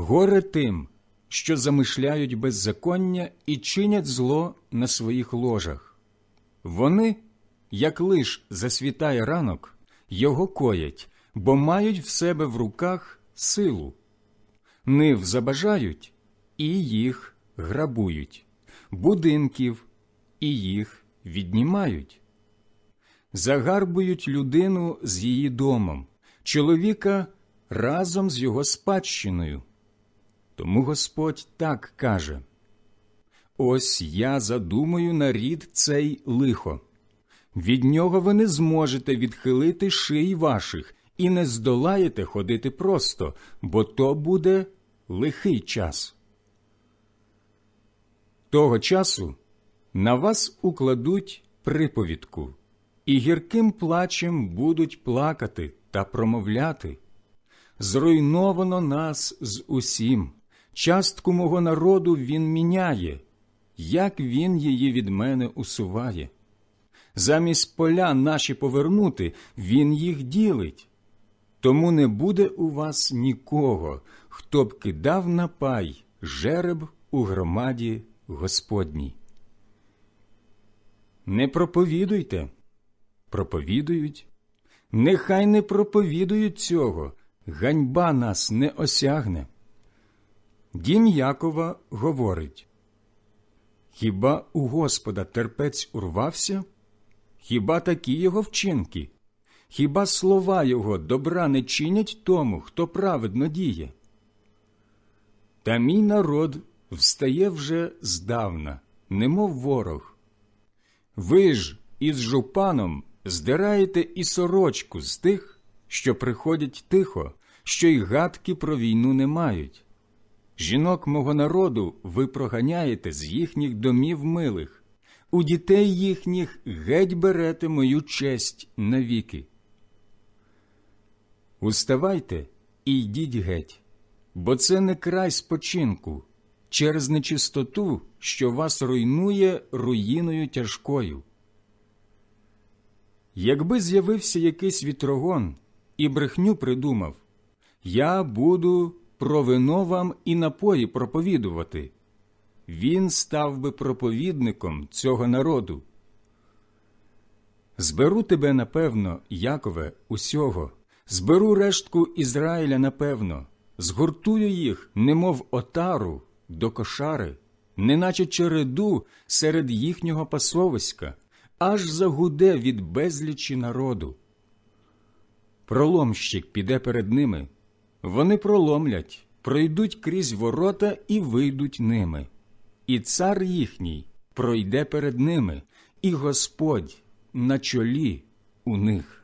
Горе тим, що замишляють беззаконня і чинять зло на своїх ложах. Вони, як лиш засвітає ранок, його коять, бо мають в себе в руках силу. Нив забажають і їх грабують, будинків і їх віднімають. Загарбують людину з її домом, чоловіка разом з його спадщиною. Тому Господь так каже: Ось я задумаю на рід цей лихо. Від нього ви не зможете відхилити шиї ваших і не здолаєте ходити просто, бо то буде лихий час. Того часу на вас укладуть приповідку, і гірким плачем будуть плакати та промовляти. Зруйновано нас з усім, частку мого народу він міняє, як він її від мене усуває. Замість поля наші повернути, він їх ділить. Тому не буде у вас нікого, хто б кидав на пай жереб у громаді Господній. Не проповідуйте, проповідують. Нехай не проповідують цього, ганьба нас не осягне. Дім Якова говорить Хіба у Господа терпець урвався? Хіба такі його вчинки? Хіба слова його добра не чинять тому, хто праведно діє? Та мій народ встає вже здавна, немов ворог. Ви ж із жупаном здираєте і сорочку з тих, що приходять тихо, що й гадки про війну не мають. Жінок мого народу ви проганяєте з їхніх домів милих, у дітей їхніх геть берете мою честь навіки. Уставайте і йдіть геть, бо це не край спочинку, через нечистоту, що вас руйнує руїною тяжкою. Якби з'явився якийсь вітрогон і брехню придумав, я буду про вино вам і напої проповідувати. Він став би проповідником цього народу. Зберу тебе, напевно, Якове, усього, зберу рештку Ізраїля, напевно, згуртую їх, немов отару, до кошари, неначе череду серед їхнього пасовиська, аж загуде від безлічі народу. Проломщик піде перед ними, вони проломлять, пройдуть крізь ворота і вийдуть ними, і цар їхній пройде перед ними, і Господь на чолі у них.